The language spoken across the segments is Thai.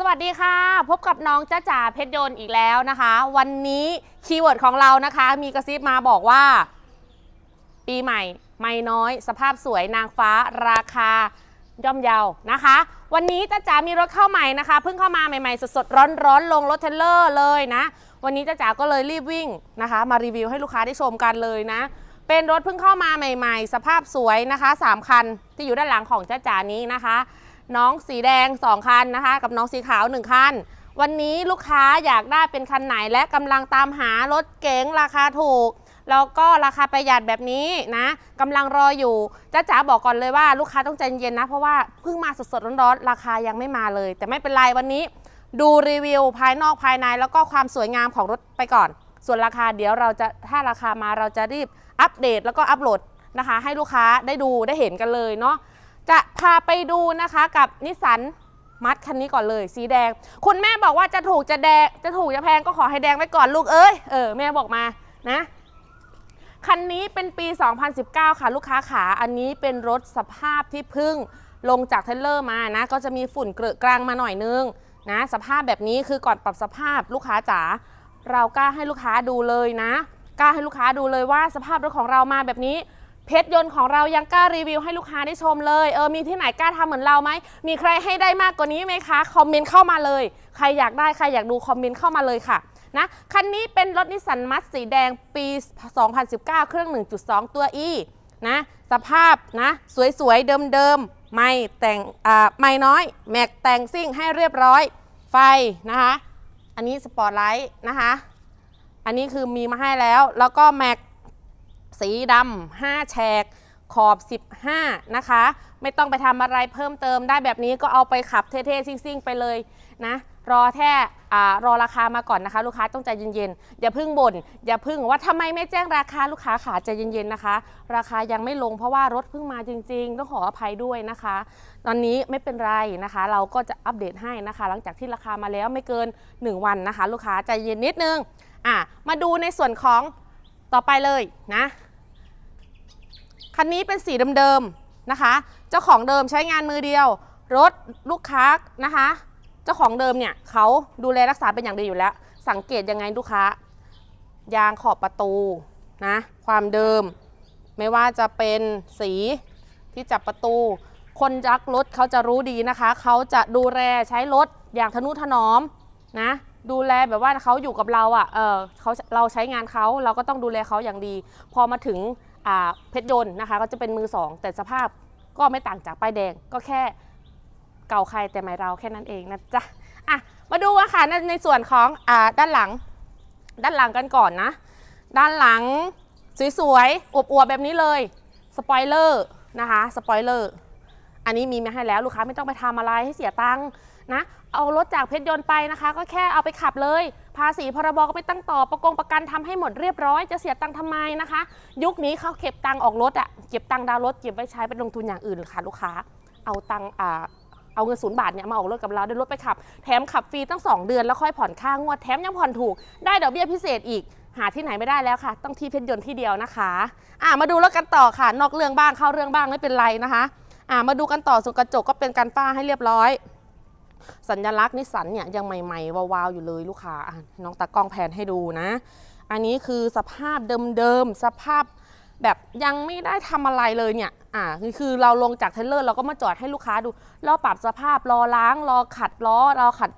สวัสดีค่ะ พบกับน้องจ้าจ๋าเพชรยนต์อีกแล้วนะคะ วันนี้คีย์เวิร์ดของเรานะคะ มีกระซิบมาบอกว่า ปีใหม่ ไม่น้อย สภาพสวยนางฟ้า ราคาย่อมเยานะคะ วันนี้จ้าจ๋ามีรถเข้าใหม่นะคะเพิ่งเข้ามาใหม่ๆ สดๆร้อนๆลงรถเทเลอร์เลยนะ วันนี้จ้าจ๋าก็เลยรีบวิ่งนะคะ มารีวิวให้ลูกค้าได้ชมกันเลยนะ เป็นรถเพิ่งเข้ามาใหม่ ๆ สภาพสวยนะคะสามคันที่อยู่ด้านหลังของจ้าจ๋านี้นะคะ น้องสีแดง 2 คันนะคะ กับน้องสีขาว 1 คัน วันนี้ลูกค้าอยากได้เป็นคันไหนและกำลังตามหารถเก๋งราคาถูกแล้วก็ราคาประหยัดแบบนี้นะกำลังรออยู่จ้าจ๋าบอกก่อนเลยว่าลูกค้าต้องใจเย็นนะ เพราะว่าเพิ่งมาสดๆร้อนๆราคายังไม่มาเลย แต่ไม่เป็นไรวันนี้ ดูรีวิวภายนอกภายใน แล้วก็ความสวยงามของรถไปก่อน ส่วนราคาเดี๋ยวเราจะถ้าราคามาเราจะรีบอัปเดตแล้วก็อัปโหลดนะคะ ให้ลูกค้าได้ดูได้เห็นกันเลยเนาะ จะพาไปดูนะคะกับนิสสันมัดคันนี้ก่อนเลยสีแดง คุณแม่บอกว่าจะถูกจะแดงจะถูกจะแพงก็ขอให้แดงไว้ก่อนลูกเอ้ยเออแม่บอกมานะคันนี้เป็นปี 2019 ค่ะลูกค้าขาอันนี้เป็นรถสภาพที่พึ่งลงจากเทเลอร์มานะ ก็จะมีฝุ่นเกลอะกลางมาหน่อยนึงนะสภาพแบบนี้คือก่อนปรับสภาพลูกค้าจ๋าเรากล้าให้ลูกค้าดูเลยนะกล้าให้ลูกค้าดูเลยว่าสภาพรถของเรามาแบบนี้ เพชรยนต์ของเรายังกล้ารีวิวให้ลูกค้าได้ชมเลยเออมีที่ไหนกล้าทำเหมือนเราไหมมีใครให้ได้มากกว่านี้ไหมคะคอมเมนต์เข้ามาเลย ใครอยากได้ใครอยากดูคอมเมนต์เข้ามาเลยค่ะนะคันนี้เป็นรถนิสสันมัสสีแดงปี 2019 เครื่อง 1.2 ตัว E นะสภาพนะสวยๆ เดิมๆ ไม่แต่งอ่าไม่น้อย แม็กแต่งซิ่งให้เรียบร้อยไฟนะคะ อันนี้สปอร์ตไลท์นะคะ อันนี้คือมีมาให้แล้ว แล้วก็แม็ก สีดำ5แฉกขอบ 15 นะคะ ไม่ต้องไปทำอะไรเพิ่มเติมได้แบบนี้ก็เอาไปขับเท่ๆซิ่งๆ ไปเลยนะ รอแค่รอราคามาก่อนนะคะ ลูกค้าต้องใจเย็นๆ อย่าพึ่งบน่นอย่าพึ่งว่าทำไมไม่แจ้งราคาลูกค้าขาใจเย็นๆนะคะ ราคายังไม่ลงเพราะว่ารถเพิ่งมาจริงๆ ต้องขออภัยด้วยนะคะ ตอนนี้ไม่เป็นไรนะคะ เราก็จะอัปเดตให้นะคะ หลังจากที่ราคามาแล้วไม่เกิน 1 วันนะคะ ลูกค้าใจเย็นนิดนึงอะมาดูในส่วนของ ต่อไปเลยนะคันนี้เป็นสีเดิมๆนะคะ เจ้าของเดิมใช้งานมือเดียว รถลูกค้านะคะ เจ้าของเดิมเนี่ยเขาดูแลรักษาเป็นอย่างดีอยู่แล้ว สังเกตยังไงลูกค้า ยางขอบประตูนะความเดิมไม่ว่าจะเป็นสีที่จับประตู คนรักรถเขาจะรู้ดีนะคะ เขาจะดูแลใช้รถอย่างทนุถนอมนะ ดูแลแบบว่าเขาอยู่กับเราอะ่ะเออเขาเราใช้งานเขาเราก็ต้องดูแลเขาอย่างดี พอมาถึงอ่าเพชรยนต์นะคะ ก็จะเป็นมือสองแต่สภาพก็ไม่ต่างจากป้ายแดงก็แค่เก่าใครแต่ไม่เราแค่นั้นเองนะจ๊ะอะมาดูอะค่ะในในส่วนของอ่าด้านหลัง ด้านหลังกันก่อนนะ ด้านหลังสวยๆอวบๆแบบนี้เลยสปอยเลอร์นะคะสปอยเลอร์อันนี้มีมาให้แล้วลูกค้าไม่ต้องไปทำอะไรให้เสียตังค์ นะ เอารถจากเพชรยนต์ไปนะคะ ก็แค่เอาไปขับเลย ภาษีพรบก็ไม่ตั้งต่อประกงประกันทำให้หมดเรียบร้อยจะเสียตังค์ทำไมนะคะ ยุคนี้เขาเก็บตังค์ออกรถอะเก็บตังค์ดาวน์รถเก็บไว้ใช้ไปลงทุนอย่างอื่นค่ะลูกค้า เอาตังค์อ่าเอาเงินศูนย์บาทเนี่ยมาออกรถกับเราได้รถไปขับ แถมขับฟรีตั้ง 2 เดือนแล้วค่อยผ่อนค่างวดแถมยังผ่อนถูก ได้ดอกเบี้ยพิเศษอีก หาที่ไหนไม่ได้แล้วค่ะ ต้องที่เพชรยนต์ที่เดียวนะคะอ่ามาดูรถกันต่อค่ะ นอกเรื่องบ้างเข้าเรื่องบ้างไม่เป็นไรนะคะอ่ามาดูกันต่อส่วนกระจกก็เป็นการฝ้าให้เรียบร้อย สัญลักษณ์นิสสันเนี่ยยังใหม่ๆวาวๆอยู่เลยลูกค้าน้องตากล้องแผนให้ดูนะ อันนี้คือสภาพเดิมๆสภาพแบบยังไม่ได้ทำอะไรเลยเนี่ย อ่า คือเราลงจากเทเลอร์เราก็มาจอดให้ลูกค้าดู รอปรับสภาพ รอล้าง รอขัดล้อ รอขัด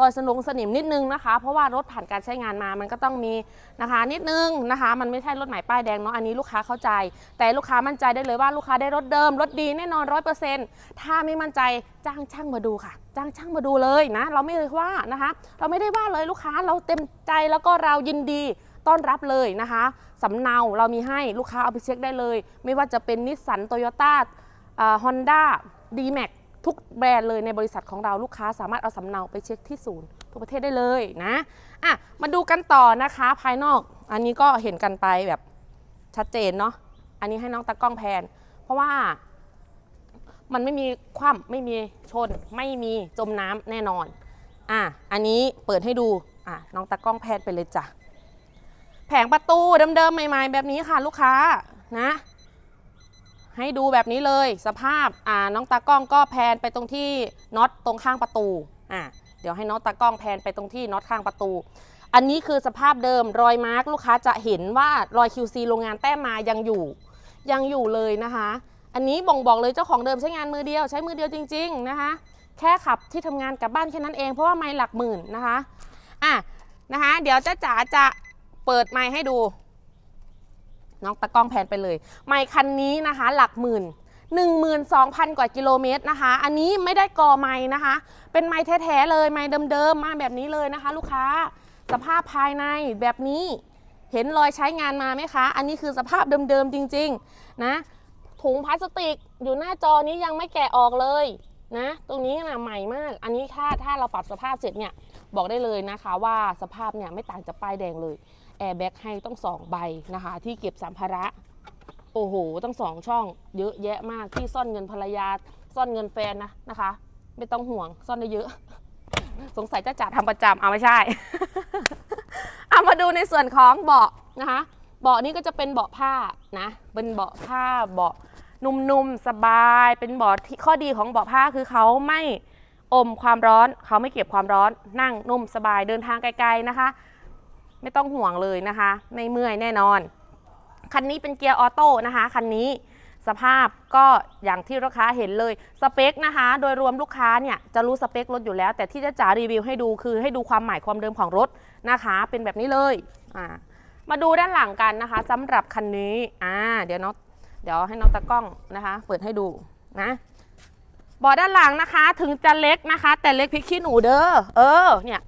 รอยสนงสนิมนิดนึงนะคะ เพราะว่ารถผ่านการใช้งานมามันก็ต้องมีนะคะนิดนึงนะคะ มันไม่ใช่รถใหม่ป้ายแดงเนาะอันนี้ลูกค้าเข้าใจ แต่ลูกค้ามั่นใจได้เลยว่าลูกค้าได้รถเดิมรถดีแน่นอนร้อยเปอร์เซ็นต์ถ้าไม่มั่นใจจ้างช่างมาดูค่ะ จ้างช่างมาดูเลยนะ เราไม่ได้ว่านะคะ เราไม่ได้ว่าเลยลูกค้าเราเต็มใจแล้วก็เรายินดีต้อนรับเลยนะคะสำเนาเรามีให้ลูกค้าเอาไปเช็คได้เลย ไม่ว่าจะเป็นนิสสันโตโยต้าฮอนด้าดีแม็ก ทุกแบรนด์เลยในบริษัทของเราลูกค้าสามารถเอาสำเนาไปเช็คที่ศูนย์ทั่วประเทศได้เลยนะอะมาดูกันต่อนะคะ ภายนอกอันนี้ก็เห็นกันไปแบบชัดเจนเนาะอันนี้ให้น้องตากล้องแพน เพราะว่ามันไม่มีคว่ำไม่มีชน ไม่มีจมน้ำแน่นอน อะ อันนี้เปิดให้ดู อะ น้องตากล้องแพนไปเลยจ้ะ แผงประตูเดิมๆใหม่ ๆ แบบนี้ค่ะลูกค้านะ ให้ดูแบบนี้เลยสภาพอ่าน้องตากล้องก็แพนไปตรงที่น็อตตรงข้างประตูอะเดี๋ยวให้น้องตากล้องแพนไปตรงที่น็อตข้างประตู อันนี้คือสภาพเดิมรอยมาร์กลูกค้าจะเห็นว่ารอย QC โรงงานแต้มมายังอยู่ ยังอยู่เลยนะคะ อันนี้บ่งบอกเลยเจ้าของเดิมใช้งานมือเดียวใช้มือเดียวจริง ๆนะคะ แค่ขับที่ทำงานกลับบ้านแค่นั้นเองเพราะว่าไม่หลักหมื่นนะคะอะนะคะ เดี๋ยวจ้าจ๋าจะเปิดไมค์ให้ดู น้องตะกล้องแพนไปเลย ไมค์คันนี้นะคะหลักหมื่น12,000 กว่ากิโลเมตรนะคะ อันนี้ไม่ได้กอไม้นะคะ เป็นไม้แท้ๆเลย ไม้เดิมๆ มาแบบนี้เลยนะคะ ลูกค้า สภาพภายในแบบนี้ เห็นรอยใช้งานมาไหมคะ อันนี้คือสภาพเดิมๆ จริงๆ นะ ถุงพลาสติกอยู่หน้าจอนี้ยังไม่แกะออกเลยนะ ตรงนี้นะใหม่มาก อันนี้ถ้าถ้าเราปรับสภาพเสร็จเนี่ย บอกได้เลยนะคะว่าสภาพเนี่ยไม่ต่างจากป้ายแดงเลย แอร์แบ็กให้ต้องสองใบนะคะ ที่เก็บสัมภาระ โอ้โหต้องสองช่อง เยอะแยะมากที่ซ่อนเงินภรรยา ซ่อนเงินแฟนนะนะคะ ไม่ต้องห่วงซ่อนได้เยอะ สงสัยจะจัดทำประจำเอาไม่ใช่เอามาดูในส่วนของเบาะนะคะเบาะนี้ก็จะเป็นเบาะผ้านะเป็นเบาะผ้าเบาะนุ่มๆสบาย เป็นเบาะที่ข้อดีของเบาะผ้าคือเขาไม่อมความร้อนเขาไม่เก็บความร้อนนั่งนุ่มสบายเดินทางไกลๆนะคะ ไม่ต้องห่วงเลยนะคะ ไม่เมื่อยแน่นอน คันนี้เป็นเกียร์ออโต้นะคะคันนี้สภาพก็อย่างที่ลูกค้าเห็นเลยสเปคนะคะ โดยรวมลูกค้าเนี่ยจะรู้สเปครถอยู่แล้ว แต่ที่จะจ๋ารีวิวให้ดูคือให้ดูความหมายความเดิมของรถนะคะ เป็นแบบนี้เลยอ่ามาดูด้านหลังกันนะคะสำหรับคันนี้อ่าเดี๋ยวน้องเดี๋ยวให้น้องตากล้องนะคะ เปิดให้ดูนะเบาะด้านหลังนะคะ ถึงจะเล็กนะคะ แต่เล็กพริกขี้หนูเด้อเออเนี่ย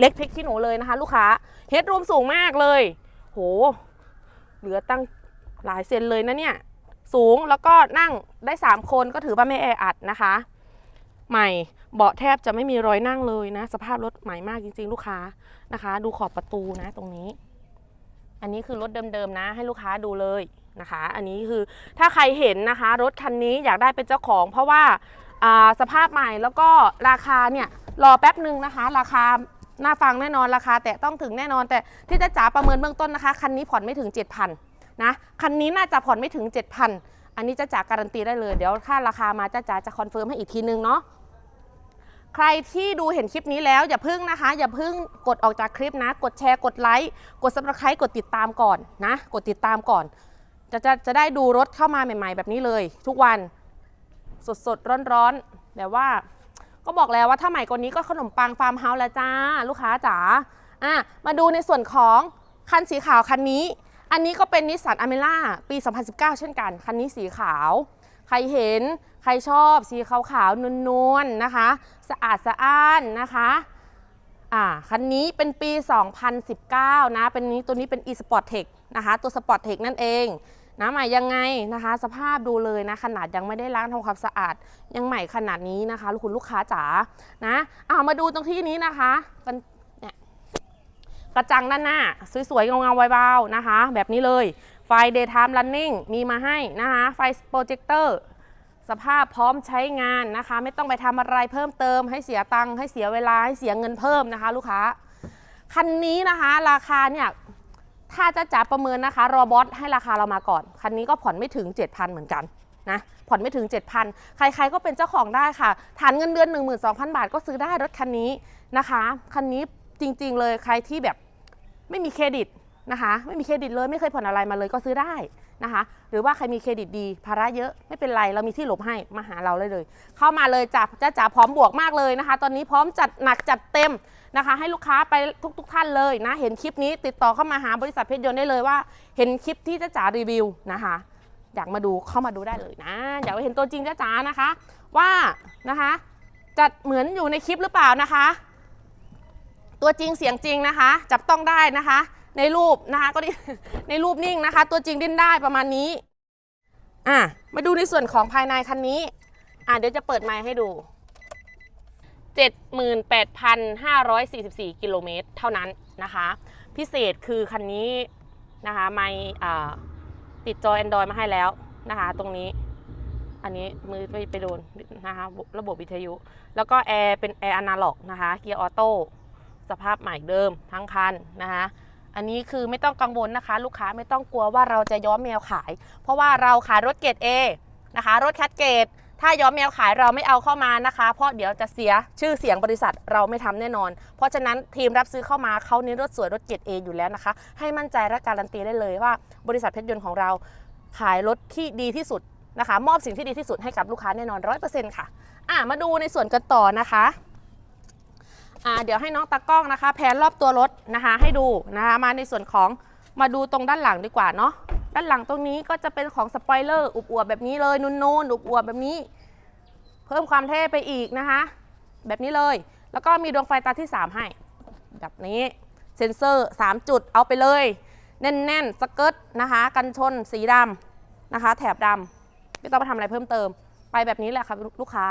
เล็กเพริกขี้หนูเลยนะคะ ลูกค้าเฮดรูมสูงมากเลย โห เหลือตั้งหลายเซนเลยนะเนี่ย สูงแล้วก็นั่งได้ 3 คนก็ถือว่าไม่แออัดนะคะ ใหม่เบาะแทบจะไม่มีรอยนั่งเลยนะ สภาพรถใหม่มากจริง ๆ ลูกค้านะคะ ดูขอบประตูนะตรงนี้ อันนี้คือรถเดิมๆนะ ให้ลูกค้าดูเลยนะคะ อันนี้คือถ้าใครเห็นนะคะ รถคันนี้อยากได้เป็นเจ้าของ เพราะว่าอ่าสภาพใหม่แล้วก็ราคาเนี่ยรอแป๊บหนึ่งนะคะ ราคา น่าฟังแน่นอนราคา แต่ต้องถึงแน่นอนแต่ที่จะจ๋าประเมินเบื้องต้นนะคะ คันนี้ผ่อนไม่ถึง 7,000นะคันนี้น่าจะผ่อนไม่ถึง 7,000 อันนี้จะจ๋าการันตีได้เลย เดี๋ยวค่าราคามาจะจ๋าจะคอนเฟิร์มให้อีกทีนึงเนาะใครที่ดูเห็นคลิปนี้แล้วอย่าพึ่งนะคะ อย่าพึ่งกดออกจากคลิปนะ กดแชร์กดไลค์กด subscribe กดติดตามก่อนนะ กดติดตามก่อน จะจะจะได้ดูรถเข้ามาใหม่ ๆ แบบนี้เลย ทุกวันสดสดร้อนๆแต่ว่า ก็บอกแล้วว่าถ้าใหม่กว่านี้ก็ขนมปังฟาร์มเฮาส์แล้วจ้า ลูกค้าจ๋าอะมาดูในส่วนของคันสีขาวคันนี้ อันนี้ก็เป็นนิสสันอเมร่าปี 2019 เช่นกัน คันนี้สีขาว ใครเห็นใครชอบสีขาวๆนวลๆนะคะ สะอาดสะอ้านนะคะอ่าคันนี้เป็นปี 2019 นะ เป็นนี้ตัวนี้เป็น e-sport tech นะคะ ตัว sport tech นั่นเอง นะใหม่ยังไงนะคะ สภาพดูเลยนะขนาดยังไม่ได้ล้างทำความสะอาด ยังใหม่ขนาดนี้นะคะคุณลูกค้าจ๋านะเอามาดูตรงที่นี้นะคะกันเนี่ยกระจังด้านหน้า สวยๆเงาๆเบาๆนะคะ แบบนี้เลยไฟ daytime running มีมาให้นะคะ ไฟโปรเจคเตอร์สภาพพร้อมใช้งานนะคะ ไม่ต้องไปทำอะไรเพิ่มเติม ให้เสียตังค์ให้เสียเวลาให้เสียเงินเพิ่มนะคะ ลูกค้าคันนี้นะคะ ราคาเนี่ย ถ้าจะจับประเมินนะคะรอบอสให้ราคาเรามาก่อน คันนี้ก็ผ่อนไม่ถึง 7,000 เหมือนกันนะผ่อนไม่ถึง 7,000 ใครๆก็เป็นเจ้าของได้ค่ะ ฐานเงินเดือน 12,000 บาทก็ซื้อได้รถคันนี้นะคะ คันนี้จริงๆเลยใครที่แบบไม่มีเครดิต นะคะ ไม่มีเครดิตเลยไม่เคยผ่อนอะไรมาเลยก็ซื้อได้นะคะ หรือว่าใครมีเครดิตดีภาระเยอะไม่เป็นไรเรามีที่หลบให้มาหาเราเลยเลย เข้ามาเลยจ้ะจ้าจ๋าพร้อมบวกมากเลยนะคะ ตอนนี้พร้อมจัดหนักจัดเต็มนะคะ ให้ลูกค้าไปทุกๆท่านเลยนะ เห็นคลิปนี้ติดต่อเข้ามาหาบริษัทเพชรยนต์ได้เลยว่า เห็นคลิปที่จ้าจ๋ารีวิวนะคะ อยากมาดูเข้ามาดูได้เลยนะ อยากไปเห็นตัวจริงจ้าจ๋านะคะ ว่านะคะจะเหมือนอยู่ในคลิปหรือเปล่านะคะ ตัวจริงเสียงจริงนะคะ จับต้องได้นะคะ ในรูปนะคะก็ดิในรูปนิ่งนะคะ ตัวจริงดิ้นได้ประมาณนี้ อะมาดูในส่วนของภายในคันนี้ อะเดี๋ยวจะเปิดไมค์ให้ดู 78,544 กิโลเมตรเท่านั้นนะคะ พิเศษคือคันนี้นะคะไมค์อ่ติดจอ Android มาให้แล้วนะคะ ตรงนี้ อันนี้มือไปไปโดนนะคะระบบวิทยุ แล้วก็แอร์เป็นแอร์อนาล็อกนะคะเกียร์ออโต้สภาพใหม่เดิมทั้งคันนะคะ อันนี้คือไม่ต้องกังวลนะคะ ลูกค้าไม่ต้องกลัวว่าเราจะย้อมแมวขาย เพราะว่าเราขายรถเกรด A นะคะ รถคัดเกรดถ้าย้อมแมวขายเราไม่เอาเข้ามานะคะ เพราะเดี๋ยวจะเสียชื่อเสียงบริษัทเราไม่ทำแน่นอน เพราะฉะนั้นทีมรับซื้อเข้ามาเขาเน้นรถสวยรถเกียรติเออยู่แล้วนะคะ ให้มั่นใจและการันตีได้เลยว่า บริษัทเพชรยนต์ของเราขายรถที่ดีที่สุดนะคะ มอบสิ่งที่ดีที่สุดให้กับลูกค้าแน่นอนร้อยเปอร์เซ็นต์ค่ะอะมาดูในส่วนกันต่อนะคะ เดี๋ยวให้น้องตากล้องนะคะ แผนรอบตัวรถนะคะ ให้ดูนะคะมาในส่วนของมาดูตรงด้านหลังดีกว่าเนาะด้านหลังตรงนี้ก็จะเป็นของสปอยเลอร์อุบอวบแบบนี้เลยนุ่นๆอุบอวบแบบนี้ เพิ่มความเท่ไปอีกนะคะ แบบนี้เลย แล้วก็มีดวงไฟตาที่ 3 ให้ แบบนี้เซ็นเซอร์ 3 จุดเอาไปเลย แน่นๆสเกิร์ตนะคะ กันชนสีดำนะคะ แถบดำไม่ต้องไปทำอะไรเพิ่มเติม ไปแบบนี้แหละค่ะลูกค้า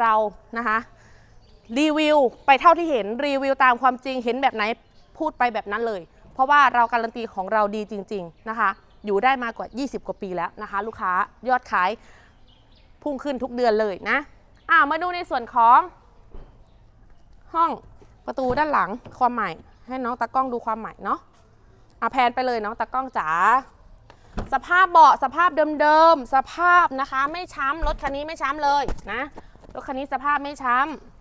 เรานะคะ รีวิวไปเท่าที่เห็นรีวิวตามความจริงเห็นแบบไหนพูดไปแบบนั้นเลย เพราะว่าเราการันตีของเราดีจริง ๆนะคะ อยู่ได้มากว่า 20 กว่าปีแล้วนะคะ ลูกค้ายอดขายพุ่งขึ้นทุกเดือนเลยนะอ่ามาดูในส่วนของห้องประตูด้านหลังความใหม่ ให้น้องตากล้องดูความใหม่เนาะอะแพนไปเลยน้องตากล้องจ๋าสภาพเบาะสภาพเดิมๆสภาพนะคะ ไม่ช้ำรถคันนี้ไม่ช้ำเลยนะรถคันนี้สภาพไม่ช้ำ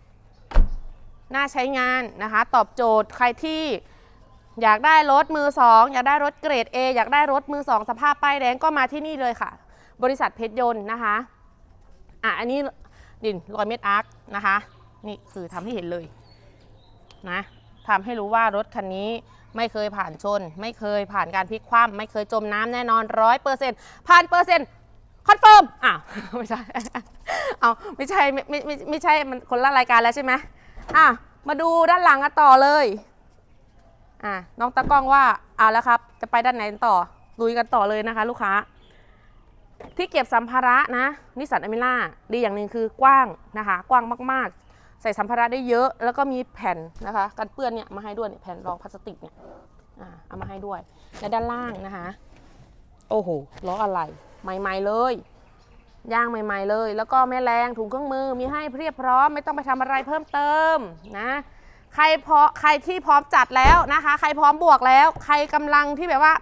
น่าใช้งานนะคะ ตอบโจทย์ใครที่อยากได้รถมือสองอยากได้รถเกรด A อยากได้รถมือสองสภาพป้ายแดงก็มาที่นี่เลยค่ะ บริษัทเพชรยนต์นะคะอะอันนี้ดินรอยเม็ดอาร์คนะคะนี่คือทำให้เห็นเลยนะทำให้รู้ว่ารถคันนี้ไม่เคยผ่านชน ไม่เคยผ่านการพลิกคว่ำไม่เคยจมน้ำแน่นอนร้อยเปอร์เซ็นต์ผ่านเปอร์เซ็นต์คอนเฟิร์มอะไม่ใช่เอาไม่ใช่ไม่ไม่ไม่ไม่ใช่มันคนละรายการแล้วใช่ไหม อะมาดูด้านหลังกันต่อเลยอะน้องตะกล้องว่าเอาแล้วครับ จะไปด้านไหนต่อลุยกันต่อเลยนะคะ ลูกค้า ที่เก็บสัมภาระนะนิสสันอเมร่าดีอย่างหนึ่งคือกว้างนะคะ กว้างมากๆ ใส่สัมภาระได้เยอะ แล้วก็มีแผ่นนะคะกันเปื้อนเนี่ยมาให้ด้วยเนี่ยแผ่นรองพลาสติกเนี่ยอ่าเอามาให้ด้วยและด้านล่างนะคะ โอ้โหล้ออะไรใหม่ๆเลย ย่างใหม่ ๆ เลย แล้วก็แม่แรงถุงเครื่องมือมีให้เพียบพร้อม ไม่ต้องไปทำอะไรเพิ่มเติมนะใครพอใครที่พร้อมจัดแล้วนะคะ ใครพร้อมบวกแล้ว ใครกำลังที่แบบว่า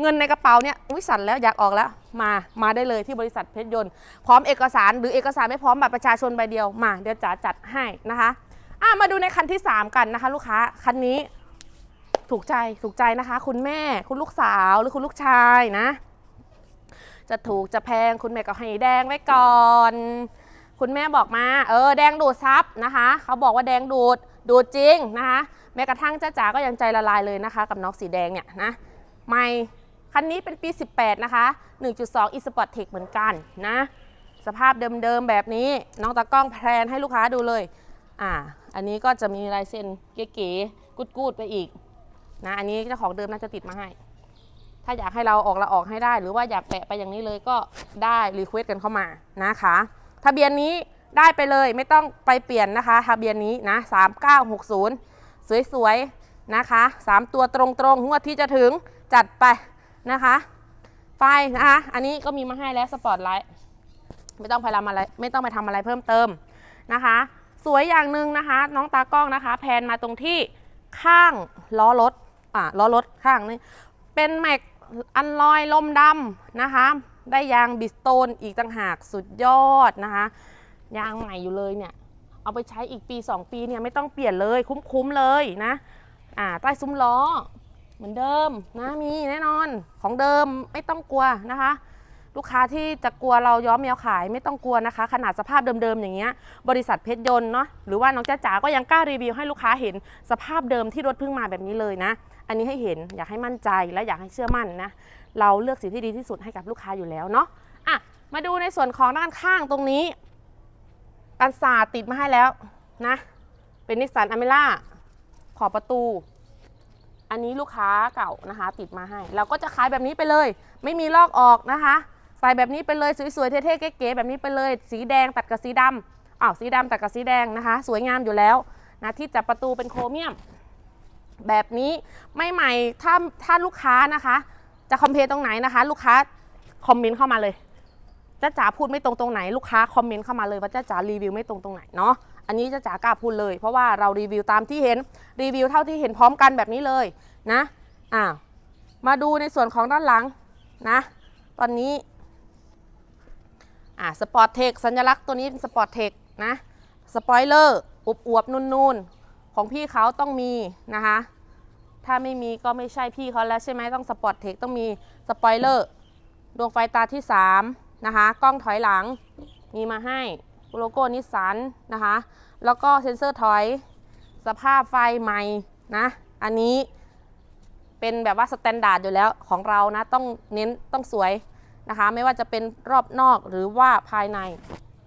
เงินในกระเป๋าเนี่ยวิสันแล้วอยากออกแล้วมามาได้เลยที่บริษัทเพชรยนต์พร้อมเอกสารหรือเอกสารไม่พร้อมบัตรประชาชนใบเดียวมาเดี๋ยวจ๋าจัดให้นะคะอะมาดูในคันที่ 3 กันนะคะ ลูกค้าคันนี้ถูกใจถูกใจนะคะ คุณแม่คุณลูกสาวหรือคุณลูกชายนะ จะถูกจะแพงคุณแม่ก็ให้แดงไว้ก่อน คุณแม่บอกมา เออแดงดูดซับนะคะเขาบอกว่าแดงดูดดูดจริงนะคะแม้กระทั่งจ้าจ๋าก็ยังใจละลายเลยนะคะ กับน้องสีแดงเนี่ยนะไม่คันนี้เป็นปี 18 นะคะ 1.2 e-sport tech เหมือนกันนะ สภาพเดิมๆแบบนี้ น้องตากล้องแพนให้ลูกค้าดูเลย อ่า อันนี้ก็จะมีลายเซ็นเก๋ๆกุดๆไปอีกนะ อันนี้เจ้าของเดิมน่าจะติดมาให้ ถ้าอยากให้เราออกเราออกให้ได้ หรือว่าอยากแปะไปอย่างนี้เลยก็ได้รีเควสกันเข้ามานะคะ ทะเบียนนี้ได้ไปเลยไม่ต้องไปเปลี่ยนนะคะ ทะเบียนนี้นะ3960 สวยๆนะคะ 3 ตัวตรงๆงวดที่จะถึงจัดไปนะคะไฟนะคะอันนี้ก็มีมาให้แล้วสปอตไลท์ไม่ต้องไปทำอะไรไม่ต้องไปทำอะไรเพิ่มเติมนะคะ สวยอย่างหนึ่งนะคะ น้องตากล้องนะคะ แพนมาตรงที่ข้างล้อรถอะล้อรถข้างนี้เป็นแม็ก อันลอยลมดำนะคะ ได้ยางบิสโตนอีกต่างหากสุดยอดนะคะ ยางใหม่อยู่เลยเนี่ย เอาไปใช้อีกปี 2 ปีเนี่ยไม่ต้องเปลี่ยนเลยคุ้มๆเลยนะอ่าใต้ซุ้มล้อเหมือนเดิมนะมีแน่นอนของเดิมไม่ต้องกลัวนะคะ ลูกค้าที่จะกลัวเราย้อมแมวขายไม่ต้องกลัวนะคะ ขนาดสภาพเดิมๆอย่างเงี้ยบริษัทเพชรยนต์เนาะหรือว่าน้องจ้าจ๋าก็ยังกล้ารีวิวให้ลูกค้าเห็นสภาพเดิมที่รถเพิ่งมาแบบนี้เลยนะ อันนี้ให้เห็นอยากให้มั่นใจและอยากให้เชื่อมั่นนะเราเลือกสิ่งที่ดีที่สุดให้กับลูกค้าอยู่แล้วเนาะอะมาดูในส่วนของด้านข้างตรงนี้กันศาติดมาให้แล้วนะเป็นนิสสันอเมร่าขอบประตู อันนี้ลูกค้าเก่านะคะ ติดมาให้ เราก็จะขายแบบนี้ไปเลย ไม่มีลอกออกนะคะ ใส่แบบนี้ไปเลยสวยๆเท่ๆเก๋ๆแบบนี้ไปเลย สีแดงตัดกับสีดำอ้าวสีดำตัดกับสีแดงนะคะ สวยงามอยู่แล้วนะที่จับประตูเป็นโครเมียม แบบนี้ไม่ใหม่ถ้าถ้าลูกค้านะคะ จะคอมเพลตรงไหนนะคะ ลูกค้าคอมเมนต์เข้ามาเลยจ้าจ๋าพูดไม่ตรงตรงไหนลูกค้าคอมเมนต์เข้ามาเลยว่าจ้าจ๋ารีวิวไม่ตรงตรงไหนเนาะอันนี้จ้าจ๋ากล้าพูดเลย เพราะว่าเรารีวิวตามที่เห็นรีวิวเท่าที่เห็นพร้อมกันแบบนี้เลยนะอ้าวมาดูในส่วนของด้านหลังนะ ตอนนี้ อะสปอร์ตเทคสัญลักษณ์ตัวนี้เป็นสปอร์ตเทคนะสปอยเลอร์อวบอวบๆนูนๆ ของพี่เขาต้องมีนะคะ ถ้าไม่มีก็ไม่ใช่พี่เขาแล้วใช่ไหมต้องสปอร์ตเทคต้องมีสปอยเลอร์ดวงไฟตาที่ 3 นะคะ กล้องถอยหลังมีมาให้โลโก้นิสสันนะคะ แล้วก็เซ็นเซอร์ถอย สภาพไฟใหม่นะ อันนี้เป็นแบบว่าสแตนดาร์ดอยู่แล้วของเรานะ ต้องเน้นต้องสวย นะคะ ไม่ว่าจะเป็นรอบนอกหรือว่าภายใน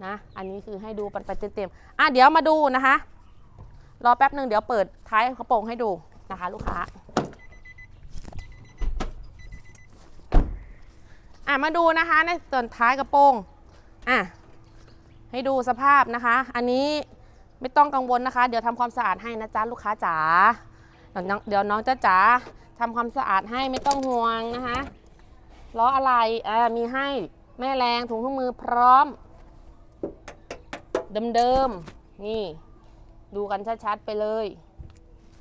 นะ อันนี้คือให้ดูปันไปเต็มๆอะเดี๋ยวมาดูนะคะ รอแป๊บหนึ่งเดี๋ยวเปิดท้ายกระโปรงให้ดูนะคะ ลูกค้าอะมาดูนะคะในส่วนท้ายกระโปรงอะให้ดูสภาพนะคะ อันนี้ไม่ต้องกังวลนะคะ เดี๋ยวทำความสะอาดให้นะจ๊ะลูกค้าจ๋าเดี๋ยวน้องเดี๋ยวน้องจ๊ะจ๋าทำความสะอาดให้ไม่ต้องห่วงนะคะ ล้ออะไรอ่ามีให้แม่แรงถุงถุงมือพร้อม เดิมๆ นี่ ดูกันชัดๆ ไปเลย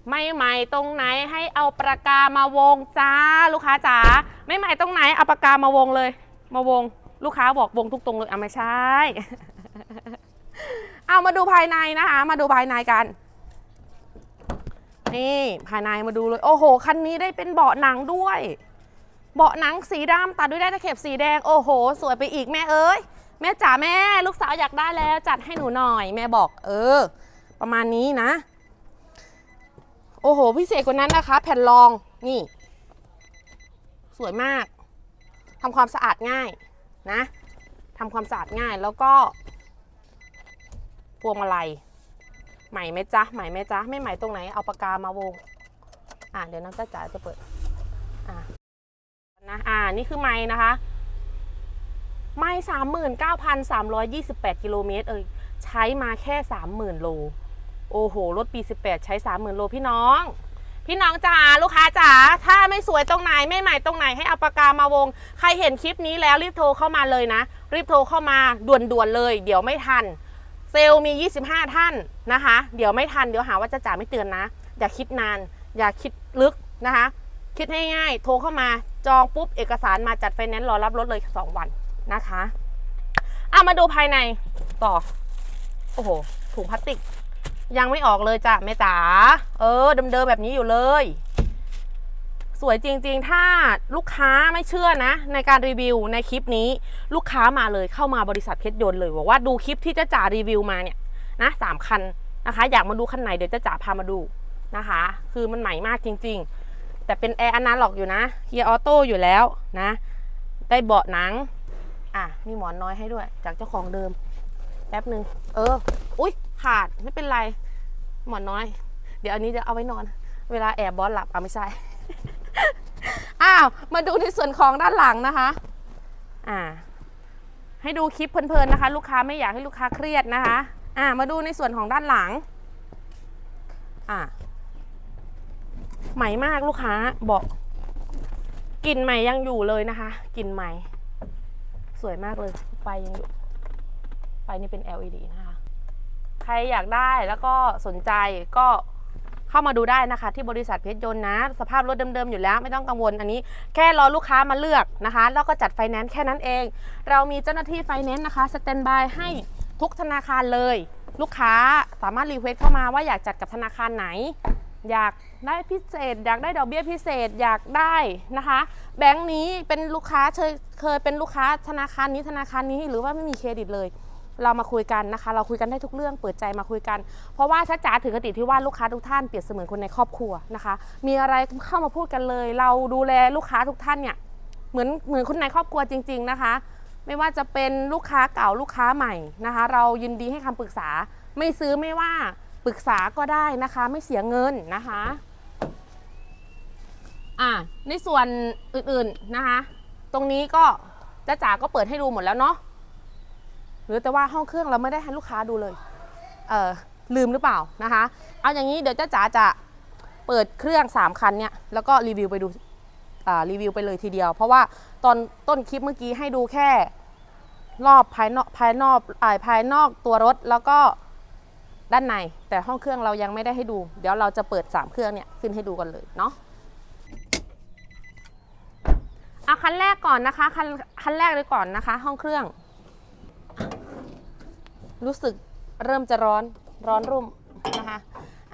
ไม่ใหม่ตรงไหนให้เอาปากกามาวงจ้าลูกค้าจ๋าไม่ใหม่ตรงไหนเอาปากกามาวงเลย มาวงลูกค้าบอกวงทุกตรงเลยอะไม่ใช่ เอามาดูภายในนะคะมาดูภายในกันนี่ภายในมาดูเลย โอ้โห คันนี้ได้เป็นเบาะหนังด้วย เบาะหนังสีดำตัดด้วยได้ตะเข็บสีแดง โอ้โห สวยไปอีกแม่เอ้ย แม่จ๋าแม่ ลูกสาวอยากได้แล้วจัดให้หนูหน่อย แม่บอก เออ ประมาณนี้นะ โอ้โห พิเศษกว่านั้นนะคะ แผ่นรองนี่ สวยมากทำความสะอาดง่ายนะทำความสะอาดง่ายแล้วก็พวงมาลัยใหม่ไหมจ๊ะใหม่ไหมจ๊ะไม่ใหม่ตรงไหนเอาปากกามาวง อะเดี๋ยวน้องจ้าจ๋าจะเปิด นะอ่านี่คือไม้นะคะ ไม้สามหมื่นเก้าพันสามร้อยยี่สิบแปดกิโลเมตรเอ้ยใช้มาแค่สามหมื่นโล โอ้โห รถปี18ใช้30,000โลพี่น้อง พี่น้องจ๋าลูกค้าจ๋าถ้าไม่สวยตรงไหนไม่ใหม่ตรงไหนให้อาปากกามาวง ใครเห็นคลิปนี้แล้วรีบโทรเข้ามาเลยนะ รีบโทรเข้ามาด่วนๆเลย เดี๋ยวไม่ทัน เซลล์มี 25 ท่านนะคะ เดี๋ยวไม่ทันเดี๋ยวหาว่าจะจ๋าไม่เตือนนะ อย่าคิดนาน อย่าคิดลึกนะคะ คิดง่ายๆโทรเข้ามา จองปุ๊บเอกสารมาจัดไฟแนนซ์รอรับรถเลย 2 วันนะคะอะมาดูภายในต่อ โอ้โห ถุงพลาสติก ยังไม่ออกเลยจ้ะแม่จ๋าเออเดิมๆแบบนี้อยู่เลย สวยจริงๆ ถ้าลูกค้าไม่เชื่อนะ ในการรีวิวในคลิปนี้ ลูกค้ามาเลยเข้ามาบริษัทเพชรยนต์เลยบอกว่าดูคลิปที่เจ้าจ๋ารีวิวมาเนี่ยนะสามคันนะคะ อยากมาดูคันไหนเดี๋ยวเจ้าจ๋าพามาดูนะคะ คือมันใหม่มากจริง ๆ แต่เป็นแอร์อนาล็อกอยู่นะเกียร์ออโต้อยู่แล้วนะ ได้เบาะหนัง อะ มีหมอนน้อยให้ด้วย จากเจ้าของเดิม แป๊บหนึ่งเออ อุ๊ย ขาดไม่เป็นไร หมอนน้อย เดี๋ยวอันนี้จะเอาไว้นอน เวลาแอบบอสหลับอะไม่ใช่ อ้าว มาดูในส่วนของด้านหลังนะคะ อ่า ให้ดูคลิปเพลินๆนะคะ ลูกค้าไม่อยากให้ลูกค้าเครียดนะคะ อ่า มาดูในส่วนของด้านหลัง อ่า ใหม่มากลูกค้าบอกกลิ่นใหม่ยังอยู่เลยนะคะกลิ่นใหม่ สวยมากเลยไฟยังอยู่ไฟนี่เป็น LED นะคะ ใครอยากได้แล้วก็สนใจก็เข้ามาดูได้นะคะ ที่บริษัทเพชรยนต์นะ สภาพรถเดิมๆอยู่แล้วไม่ต้องกังวลอันนี้ แค่รอลูกค้ามาเลือกนะคะ แล้วก็จัดไฟแนนซ์แค่นั้นเอง เรามีเจ้าหน้าที่ไฟแนนซ์นะคะสแตนบายให้ทุกธนาคารเลย ลูกค้าสามารถรีเควสเข้ามาว่าอยากจัดกับธนาคารไหน อยากได้พิเศษ อยากได้ดอกเบี้ยพิเศษอยากได้นะคะ แบงค์นี้เป็นลูกค้าเคยเคยเป็นลูกค้าธนาคารนี้ธนาคารนี้หรือว่าไม่มีเครดิตเลย เรามาคุยกันนะคะ เราคุยกันได้ทุกเรื่องเปิดใจมาคุยกัน เพราะว่าชักจ๋าถือกติที่ว่าลูกค้าทุกท่านเปรียบเสมือนคนในครอบครัวนะคะ มีอะไรเข้ามาพูดกันเลย เราดูแลลูกค้าทุกท่านเนี่ยเหมือนเหมือนคนในครอบครัวจริง ๆนะคะ ไม่ว่าจะเป็นลูกค้าเก่าลูกค้าใหม่นะคะ เรายินดีให้คำปรึกษาไม่ซื้อไม่ว่า ปรึกษาก็ได้นะคะไม่เสียเงินนะคะอ่าในส่วนอื่นๆนะคะ ตรงนี้ก็จ้าจ๋าก็เปิดให้ดูหมดแล้วเนาะหรือแต่ว่าห้องเครื่องเราไม่ได้ให้ลูกค้าดูเลย เออลืมหรือเปล่านะคะ เอาอย่างนี้เดี๋ยวจ้าจ๋าจะเปิดเครื่อง 3 คันเนี่ยแล้วก็รีวิวไปดูอ่ารีวิวไปเลยทีเดียว เพราะว่าตอนต้นคลิปเมื่อกี้ให้ดูแค่รอบภายนอกภายนอกอ่าภายนอกตัวรถแล้วก็ ด้านใน แต่ห้องเครื่องเรายังไม่ได้ให้ดู เดี๋ยวเราจะเปิด 3 เครื่องเนี่ยขึ้นให้ดูกันเลยเนาะเอาคันแรกก่อนนะคะคันคันแรกเลยก่อนนะคะ ห้องเครื่อง รู้สึกเริ่มจะร้อนร้อนรุ่มนะคะ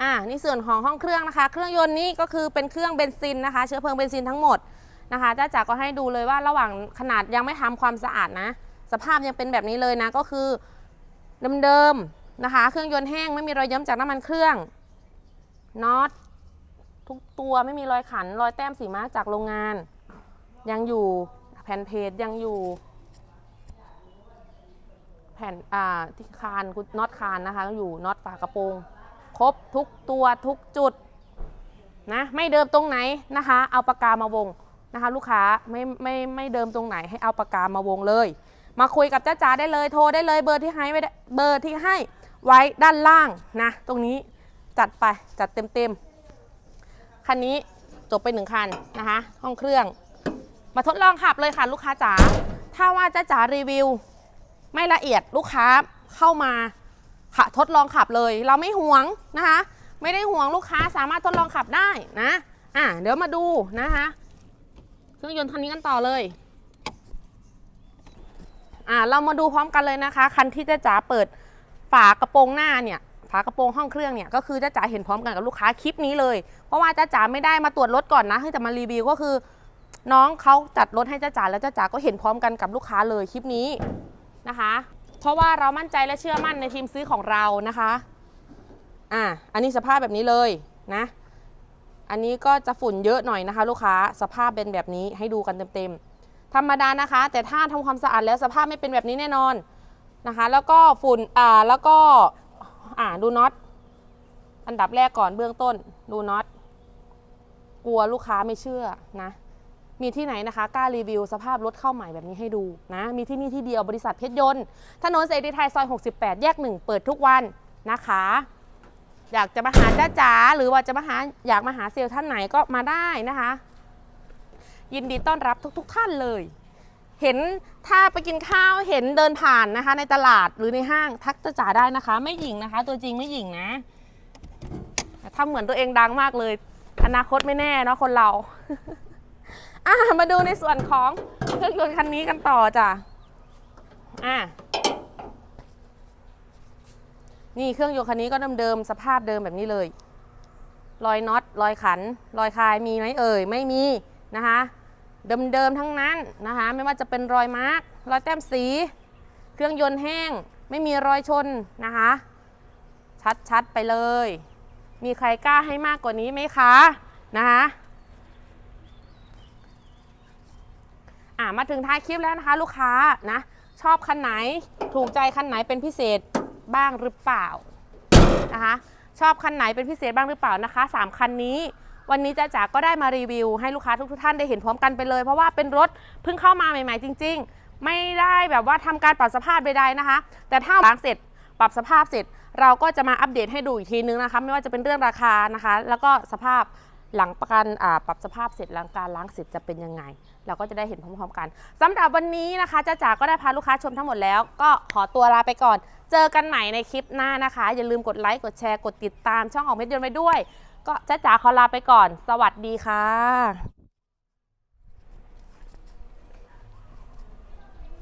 อ่านี่ส่วนของห้องเครื่องนะคะ เครื่องยนต์นี้ก็คือเป็นเครื่องเบนซินนะคะ เชื้อเพลิงเบนซินทั้งหมดนะคะจ้าจ๋าก็ให้ดูเลยว่าระหว่างขนาดยังไม่ทำความสะอาดนะ สภาพยังเป็นแบบนี้เลยนะก็คือเดิมๆ นะคะ เครื่องยนต์แห้งไม่มีรอยย้ำจากน้ำมันเครื่องน็อตทุกตัวไม่มีรอยขัน รอยแต้มสีม้าจากโรงงาน ยังอยู่แผ่นเพจยังอยู่ แผ่นอ่าที่คานน็อตคานนะคะอยู่น็อตฝากระโปรงครบทุกตัวทุกจุดนะไม่เดิมตรงไหนนะคะ เอาปากกามาวงนะคะ ลูกค้าไม่ไม่ไม่เดิมตรงไหนให้เอาปากกามาวงเลย มาคุยกับจ้าจ๋าได้เลยโทรได้เลยเบอร์ที่ให้ไว้ได้เบอร์ที่ให้ ไว้ด้านล่างนะ ตรงนี้จัดไปจัดเต็มๆ คันนี้จบไปหนึ่งคันนะคะ ห้องเครื่อง มาทดลองขับเลยค่ะลูกค้าจ๋าถ้าว่าจ้าจ๋ารีวิว ไม่ละเอียดลูกค้าเข้ามาค่ะทดลองขับเลย เราไม่ห่วงนะคะ ไม่ได้ห่วงลูกค้าสามารถทดลองขับได้นะอะเดี๋ยวมาดูนะคะเครื่องยนต์คันนี้กันต่อเลยอะเรามาดูพร้อมกันเลยนะคะ คันที่จ้าจ๋าเปิด ฝากระโปรงหน้าเนี่ยฝากระโปรงห้องเครื่องเนี่ยก็คือจ้าจ๋าเห็นพร้อมกันกับลูกค้าคลิปนี้เลย เพราะว่าจ้าจ๋าไม่ได้มาตรวจรถก่อนนะให้แต่มารีวิวก็คือ น้องเขาจัดรถให้จ้าจ๋าแล้วจ้าจ๋าก็เห็นพร้อมกันกับลูกค้าเลยคลิปนี้นะคะ เพราะว่าเรามั่นใจและเชื่อมั่นในทีมซื้อของเรานะคะอ่าอันนี้สภาพแบบนี้เลยนะ อันนี้ก็จะฝุ่นเยอะหน่อยนะคะ ลูกค้าสภาพเป็นแบบนี้ให้ดูกันเต็มๆธรรมดานะคะ แต่ถ้าทำความสะอาดแล้วสภาพไม่เป็นแบบนี้แน่นอน นะคะ แล้วก็ฝุ่นอ่าแล้วก็อ่าดูน็อตอันดับแรกก่อนเบื้องต้นดูน็อตกลัวลูกค้าไม่เชื่อนะมีที่ไหนนะคะกล้ารีวิวสภาพรถเข้าใหม่แบบนี้ให้ดูนะมีที่นี่ที่เดียวบริษัทเพชรยนต์ถนนเสรีไทยซอย 68 แยก 1 เปิดทุกวันนะคะ อยากจะมาหาจ้าจ๋าหรือว่าจะมาหาอยากมาหาเซลล์ท่านไหนก็มาได้นะคะ ยินดีต้อนรับทุก ๆ ท่านเลย เห็นถ้าไปกินข้าวเห็นเดินผ่านนะคะ ในตลาดหรือในห้างทักจ้าจ๋าได้นะคะ ไม่หยิงนะคะ ตัวจริงไม่หยิงนะทำเหมือนตัวเองดังมากเลย อนาคตไม่แน่เนาะคนเราอะมาดูในส่วนของเครื่องยนต์คันนี้กันต่อจ้ะอะนี่เครื่องยนต์คันนี้ก็เดิมๆสภาพเดิมแบบนี้เลย รอยน็อตรอยขัน รอยคายมีไหมเอ่ย ไม่มีนะคะ เดิมๆทั้งนั้นนะคะ ไม่ว่าจะเป็นรอยมาร์กรอยแต้มสี เครื่องยนต์แห้ง ไม่มีรอยชนนะคะ ชัดๆไปเลย มีใครกล้าให้มากกว่านี้ไหมคะนะคะอะมาถึงท้ายคลิปแล้วนะคะลูกค้านะ ชอบคันไหนถูกใจคันไหนเป็นพิเศษบ้างหรือเปล่านะคะชอบคันไหนเป็นพิเศษบ้างหรือเปล่านะคะสามคันนี้ วันนี้จ้าจ๋าก็ได้มารีวิว ให้ลูกค้าทุกท่านได้เห็นพร้อมกันไปเลย เพราะว่าเป็นรถเพิ่งเข้ามาใหม่ๆจริง ๆ ไม่ได้แบบว่าทำการปรับสภาพใดๆนะคะ แต่ถ้าล้างเสร็จปรับสภาพเสร็จ เราก็จะมาอัปเดตให้ดูอีกทีนึงนะคะ ไม่ว่าจะเป็นเรื่องราคานะคะ แล้วก็สภาพหลังประกันปรับสภาพเสร็จหลังการล้างเสร็จจะเป็นยังไง เราก็จะได้เห็นพร้อมๆกันสำหรับวันนี้นะคะจ้าจ๋าก็ได้พาลูกค้าชมทั้งหมดแล้ว ก็ขอตัวลาไปก่อน เจอกันใหม่ในคลิปหน้านะคะ อย่าลืมกดไลค์กดแชร์กดติดตามช่องของเพชรยนต์ไปด้วย ก็จ้าจ๋าขอลาไปก่อน สวัสดีค่ะ